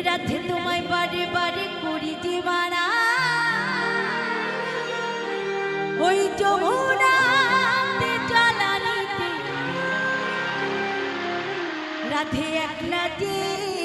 রাধে তোমায় বারে বারে করি দিবানা। ওই যমুনাতে জ্বালানিতে রাধে একলা যেও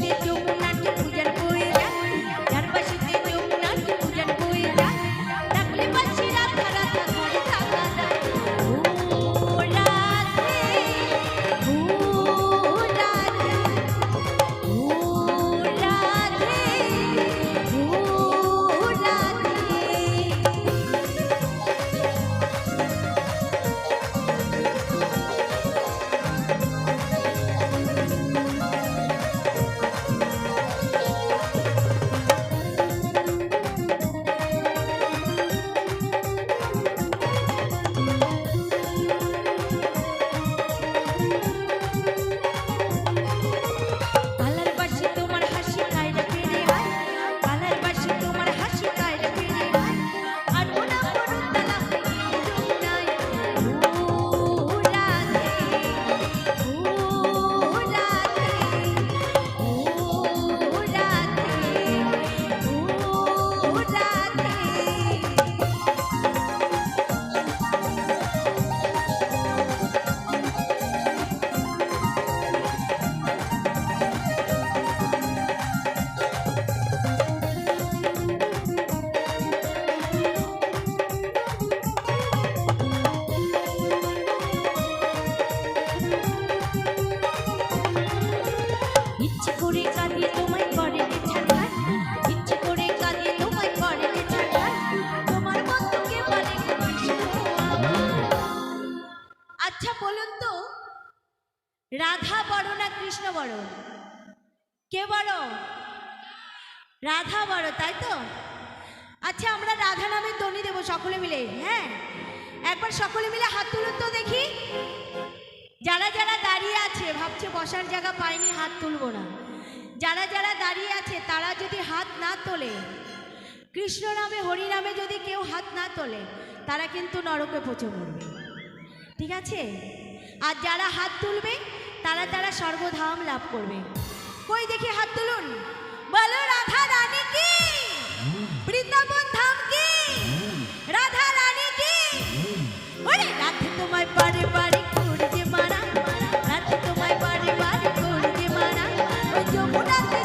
যার পাশিতে করে কাঁদিয়ে তোমায় করে ইচ্ছে করে কাঁদিয়ে তোমায় করে তোমার মতো কে বলে? আচ্ছা বলুন তো, রাধা বড় না কৃষ্ণ বড়? কে বড়? রাধা বড়, তাই তো? আচ্ছা আমরা রাধা নামে ধ্বনি দেবো সকলে মিলে হ্যাঁ? একবার সকলে মিলে হাত তুলুন তো দেখি। যারা যারা দাঁড়িয়ে আছে, ভাবছে বসার জায়গা পায়নি হাত তুলবো না। যারা যারা দাঁড়িয়ে আছে, তারা যদি হাত না তোলে, কৃষ্ণ নামে, হরি নামে যদি কেউ হাত না তোলে, তারা কিন্তু নরকে পচে মরবে। ঠিক আছে? আর যারা হাত তুলবে, তারা তারা সর্বধাম লাভ করবে। কই দেখি হাত তুলুন? বলো, রাধা রানী কি? যমুনাতে